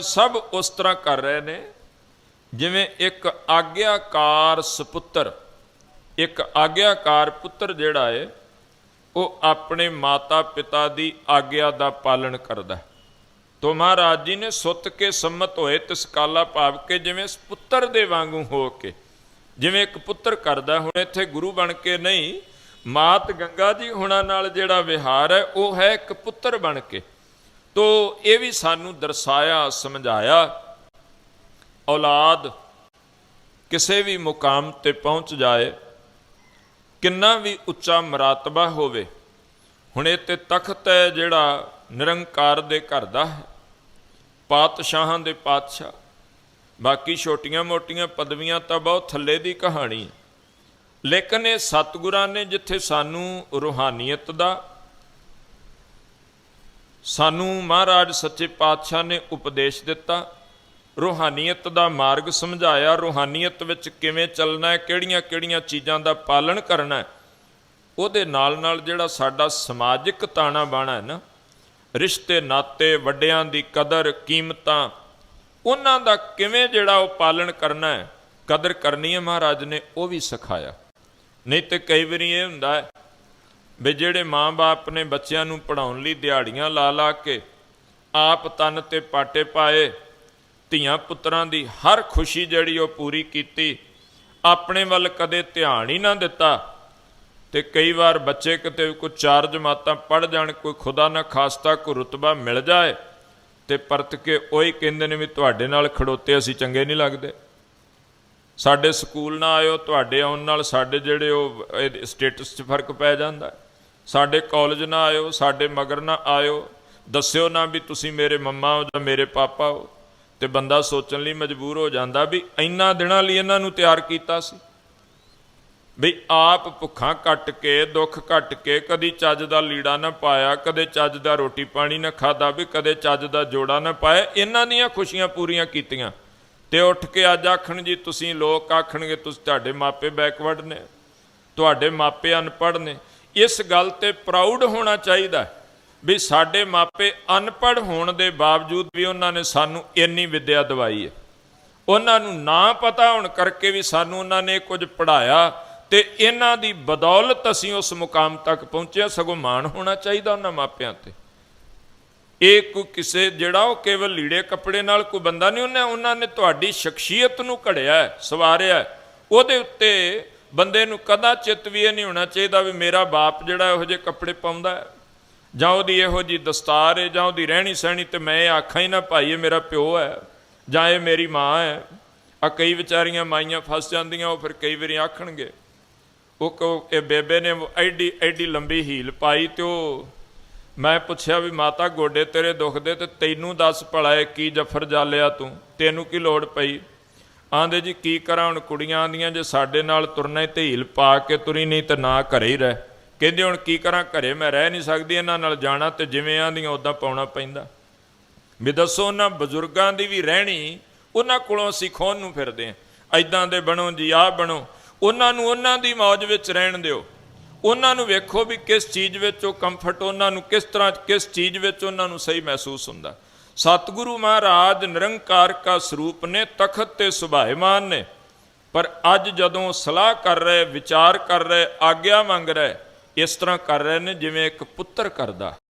ਸਭ ਉਸ ਤਰ੍ਹਾਂ ਕਰ ਰਹੇ ਨੇ, ਜਿਵੇਂ ਇੱਕ ਆਗਿਆਕਾਰ ਸੁਪੁੱਤਰ, ਇੱਕ ਆਗਿਆਕਾਰ ਪੁੱਤਰ ਜਿਹੜਾ ਹੈ ਉਹ ਆਪਣੇ ਮਾਤਾ ਪਿਤਾ ਦੀ ਆਗਿਆ ਦਾ ਪਾਲਣ ਕਰਦਾ ਹੈ। ਤੋ ਮਹਾਰਾਜ ਜੀ ਨੇ ਸੁੱਤ ਕੇ ਸੰਮਤ ਹੋਏ ਤਿਸ ਕਾਲਾ ਭਾਵ ਕੇ ਜਿਵੇਂ ਇਸ ਪੁੱਤਰ ਦੇ ਵਾਂਗੂ ਹੋ ਕੇ, ਜਿਵੇਂ ਇੱਕ ਪੁੱਤਰ ਕਰਦਾ, ਹੁਣ ਇੱਥੇ ਗੁਰੂ ਬਣ ਕੇ ਨਹੀਂ, ਮਾਤ ਗੰਗਾ ਜੀ ਹੁਣਾਂ ਨਾਲ ਜਿਹੜਾ ਵਿਹਾਰ ਹੈ, ਉਹ ਹੈ ਇੱਕ ਪੁੱਤਰ ਬਣ ਕੇ। ਤੋ ਇਹ ਵੀ ਸਾਨੂੰ ਦਰਸਾਇਆ, ਸਮਝਾਇਆ, ਔਲਾਦ ਕਿਸੇ ਵੀ ਮੁਕਾਮ ਤੇ ਪਹੁੰਚ ਜਾਏ, ਕਿੰਨਾ ਵੀ ਉੱਚਾ ਮਰਾਤਬਾ ਹੋਵੇ, ਹੁਣ ਇਹ ਤੇ ਤਖਤ ਹੈ ਜਿਹੜਾ ਨਿਰੰਕਾਰ ਦੇ ਘਰ ਦਾ ਹੈ, ਪਾਤਸ਼ਾਹਾਂ ਦੇ ਪਾਤਸ਼ਾਹ, ਬਾਕੀ ਛੋਟੀਆਂ-ਮੋਟੀਆਂ ਪਦਵੀਆਂ ਤਾਂ ਬਹੁਤ ਥੱਲੇ ਦੀ ਕਹਾਣੀ ਹੈ, ਲੇਕਿਨ ਇਹ ਸਤਿਗੁਰਾਂ ਨੇ ਜਿੱਥੇ ਸਾਨੂੰ ਰੂਹਾਨੀਅਤ ਦਾ ਸਾਨੂੰ ਮਹਾਰਾਜ ਸੱਚੇ ਪਾਤਸ਼ਾਹ ਨੇ ਉਪਦੇਸ਼ ਦਿੱਤਾ, ਰੂਹਾਨੀਅਤ ਦਾ ਮਾਰਗ ਸਮਝਾਇਆ, ਰੂਹਾਨੀਅਤ ਵਿੱਚ ਕਿਵੇਂ ਚੱਲਣਾ ਹੈ, ਕਿਹੜੀਆਂ-ਕਿਹੜੀਆਂ ਚੀਜ਼ਾਂ ਦਾ ਪਾਲਣ ਕਰਨਾ ਹੈ, ਉਹਦੇ ਨਾਲ ਨਾਲ ਜਿਹੜਾ ਸਾਡਾ ਸਮਾਜਿਕ ਤਾਣਾ ਬਾਣਾ ਹੈ ਨਾ, ਰਿਸ਼ਤੇ, ਨਾਤੇ, ਵੱਡਿਆਂ ਦੀ ਕਦਰ, ਕੀਮਤਾਂ, ਉਹਨਾਂ ਦਾ ਕਿਵੇਂ ਜਿਹੜਾ ਉਹ ਪਾਲਣ ਕਰਨਾ ਹੈ, ਕਦਰ ਕਰਨੀ ਹੈ ਮਹਾਰਾਜ ਨੇ, ਉਹ ਵੀ ਸਿਖਾਇਆ। ਨਹੀਂ ਤੇ ਕਈ ਵਾਰੀ ਇਹ ਹੁੰਦਾ ਹੈ ਵੀ ਜਿਹੜੇ ਮਾਂ-ਬਾਪ ਨੇ ਬੱਚਿਆਂ ਨੂੰ ਪੜਾਉਣ ਲਈ ਦਿਹਾੜੀਆਂ ਲਾ ਲਾ ਕੇ ਆਪ ਤਨ ਤੇ ਪਾਟੇ ਪਾਏ, ਧੀਆਂ ਪੁੱਤਰਾਂ ਦੀ ਹਰ ਖੁਸ਼ੀ ਜਿਹੜੀ ਉਹ ਪੂਰੀ ਕੀਤੀ, ਆਪਣੇ ਵੱਲ ਕਦੇ ਧਿਆਨ ਹੀ ਨਾ ਦਿੱਤਾ ਤੇ ਕਈ ਵਾਰ ਬੱਚੇ ਕਿਤੇ ਕੋਈ ਚਾਰ ਜਮਾਤਾਂ ਪੜ ਜਾਣ, ਕੋਈ ਖੁਦਾ ਨਾ ਖਾਸਤਾ ਕੋਈ ਰੁਤਬਾ ਮਿਲ ਜਾਏ ਤੇ ਪਰਤ ਕੇ ਉਹੀ ਕਹਿੰਦੇ ਨੇ ਵੀ ਤੁਹਾਡੇ ਨਾਲ ਖੜੋਤੇ ਅਸੀਂ ਚੰਗੇ ਨਹੀਂ ਲੱਗਦੇ। ਸਾਡੇ ਸਕੂਲ ਨਾ ਆਇਓ, ਤੁਹਾਡੇ ਆਉਣ ਨਾਲ ਸਾਡੇ ਜਿਹੜੇ ਉਹ ਸਟੇਟਸ 'ਚ ਫ਼ਰਕ ਪੈ ਜਾਂਦਾ। ਸਾਡੇ ਕਾਲਜ ਨਾ ਆਇਓ, ਸਾਡੇ ਮਗਰ ਨਾ ਆਇਓ। ਦੱਸਿਓ ਨਾ ਵੀ ਤੁਸੀਂ ਮੇਰੇ ਮੰਮਾ ਹੋ ਜਾਂ ਮੇਰੇ ਪਾਪਾ ਹੋ। ਤੇ ਬੰਦਾ ਸੋਚਣ ਲਈ ਮਜਬੂਰ ਹੋ ਜਾਂਦਾ ਵੀ ਇੰਨਾ ਦਿਨਾਂ ਲਈ ਇਹਨਾਂ ਨੂੰ ਤਿਆਰ ਕੀਤਾ ਸੀ। ਵੀ ਆਪ ਭੁੱਖਾਂ ਕੱਟ ਕੇ, ਦੁੱਖ ਕੱਟ ਕੇ, ਕਦੀ ਚੱਜ ਦਾ ਲੀੜਾ ਨਾ ਪਾਇਆ, ਕਦੇ ਚੱਜ ਦਾ ਰੋਟੀ ਪਾਣੀ ਨਾ ਖਾਦਾ ਵੀ ਕਦੇ ਚੱਜ ਦਾ ਜੋੜਾ ਨਾ ਪਾਇਆ। ਇਹਨਾਂ ਦੀਆਂ ਖੁਸ਼ੀਆਂ ਪੂਰੀਆਂ ਕੀਤੀਆਂ। ਤੇ ਉੱਠ ਕੇ ਅੱਜ ਆਖਣ ਜੀ, ਤੁਸੀਂ ਲੋਕ ਆਖਣਗੇ, ਤੁਸੀਂ ਤੁਹਾਡੇ ਮਾਪੇ ਬੈਕਵਰਡ ਨੇ, ਤੁਹਾਡੇ ਮਾਪੇ ਅਨਪੜ੍ਹ ਨੇ। ਇਸ ਗੱਲ ਤੇ ਪ੍ਰਾਊਡ ਹੋਣਾ ਚਾਹੀਦਾ ਵੀ ਸਾਡੇ ਮਾਪੇ ਅਨਪੜ੍ਹ ਹੋਣ ਦੇ ਬਾਵਜੂਦ ਵੀ ਉਹਨਾਂ ਨੇ ਸਾਨੂੰ ਇੰਨੀ ਵਿੱਦਿਆ ਦਵਾਈ ਹੈ। ਉਹਨਾਂ ਨੂੰ ਨਾ ਪਤਾ ਹੋਣ ਕਰਕੇ ਵੀ ਸਾਨੂੰ ਉਹਨਾਂ ਨੇ ਕੁਝ ਪੜਾਇਆ ਤੇ ਇਹਨਾਂ ਦੀ ਬਦੌਲਤ ਅਸੀਂ ਉਸ ਮੁਕਾਮ ਤੱਕ ਪਹੁੰਚੇ ਸਗੋਂ ਮਾਣ ਹੋਣਾ ਚਾਹੀਦਾ ਉਹਨਾਂ ਮਾਪਿਆਂ ਤੇ। ਇਹ ਕੋਈ ਕਿਸੇ, ਜਿਹੜਾ ਉਹ ਕੇਵਲ ਲੀੜੇ ਕੱਪੜੇ ਨਾਲ ਕੋਈ ਬੰਦਾ ਨਹੀਂ, ਉਹਨੇ, ਉਹਨਾਂ ਨੇ ਤੁਹਾਡੀ ਸ਼ਖਸੀਅਤ ਨੂੰ ਘੜਿਆ ਸਵਾਰਿਆ ਉਹਦੇ ਉੱਤੇ ਬੰਦੇ ਨੂੰ ਕਦਾ ਚਿੱਤ ਵੀ ਇਹ ਨਹੀਂ ਹੋਣਾ ਚਾਹੀਦਾ ਵੀ ਮੇਰਾ ਬਾਪ ਜਿਹੜਾ ਇਹੋ ਜਿਹੇ ਕੱਪੜੇ ਪਾਉਂਦਾ ਹੈ। ਜਾਂ ਉਹਦੀ ਇਹੋ ਜੀ ਦਸਤਾਰ ਹੈ, ਜਾਂ ਉਹਦੀ ਰਹਿਣੀ ਸਹਿਣੀ ਤੇ ਮੈਂ ਇਹ ਆਖਾਂ ਹੀ ਨਾ, ਭਾਈ ਇਹ ਮੇਰਾ ਪਿਓ ਹੈ, ਜਾਂ ਇਹ ਮੇਰੀ ਮਾਂ ਹੈ। ਆ ਕਈ ਵਿਚਾਰੀਆਂ ਮਾਈਆਂ ਫਸ ਜਾਂਦੀਆਂ, ਉਹ ਫਿਰ ਕਈ ਵਾਰੀ ਆਖਣਗੇ, ਉਹ ਕਹੋ ਇਹ ਬੇਬੇ ਨੇ ਐਡੀ ਐਡੀ ਲੰਬੀ ਹੀਲ ਪਾਈ ਤੇ ਉਹ ਮੈਂ ਪੁੱਛਿਆ ਵੀ, ਮਾਤਾ, ਗੋਡੇ ਤੇਰੇ ਦੁਖਦੇ ਤੇ ਤੈਨੂੰ ਦੱਸ ਭਲਾ ਇਹ ਕੀ ਜਫਰ ਜਾਲਿਆ ਤੂੰ? ਤੈਨੂੰ ਕੀ ਲੋੜ ਪਈ? ਆਂਦੇ ਜੀ, ਕੀ ਕਰਾਂ ਹੁਣ? ਕੁੜੀਆਂ ਆਂਦੀਆਂ ਜੇ ਸਾਡੇ ਨਾਲ ਤੁਰਨਾ ਹੀ ਪਾ ਕੇ ਤੁਰੀ, ਨਹੀਂ ਤੇ ਨਾ ਘਰੇ ਹੀ ਰਹਿ। ਕਹਿੰਦੇ ਹੁਣ ਕੀ ਕਰਾਂ? ਘਰੇ ਮੈਂ ਰਹਿ ਨਹੀਂ ਸਕਦੀ, ਇਹਨਾਂ ਨਾਲ ਜਾਣਾ ਤੇ ਜਿਵੇਂ ਆਂਦੀਆਂ ਉਦਾਂ ਪਾਉਣਾ ਪੈਂਦਾ। ਵੀ ਦੱਸੋ, ਉਹਨਾਂ ਬਜ਼ੁਰਗਾਂ ਦੀ ਵੀ ਰਹਿਣੀ, ਉਹਨਾਂ ਕੋਲੋਂ ਅਸੀਂ ਖੋਣ ਨੂੰ ਫਿਰਦੇ ਆਂ। ਐਦਾਂ ਦੇ ਬਣੋ ਜੀ, ਆਹ ਬਣੋ। ਉਹਨਾਂ ਨੂੰ ਉਹਨਾਂ ਦੀ ਮੌਜ ਵਿੱਚ ਰਹਿਣ ਦਿਓ। ਉਹਨਾਂ ਨੂੰ ਵੇਖੋ ਵੀ ਕਿਸ ਚੀਜ਼ ਵਿੱਚ ਉਹ ਕੰਫਰਟ ਉਹਨਾਂ ਨੂੰ ਕਿਸ ਤਰ੍ਹਾਂ, ਕਿਸ ਚੀਜ਼ ਵਿੱਚ ਉਹਨਾਂ ਨੂੰ ਸਹੀ ਮਹਿਸੂਸ ਹੁੰਦਾ। ਸਤਿਗੁਰੂ ਮਹਾਰਾਜ ਨਿਰੰਕਾਰ ਕਾ ਸਰੂਪ ਨੇ, ਤਖਤ ਤੇ ਸੁਭਾਇਮਾਨ ਨੇ। ਪਰ ਅੱਜ ਜਦੋਂ ਸਲਾਹ ਕਰ ਰਹੇ, ਵਿਚਾਰ ਕਰ ਰਹੇ, ਆਗਿਆ ਮੰਗ ਰਹੇ, ਇਸ ਤਰ੍ਹਾਂ ਕਰ ਰਹੇ ਨੇ ਜਿਵੇਂ ਇੱਕ ਪੁੱਤਰ ਕਰਦਾ।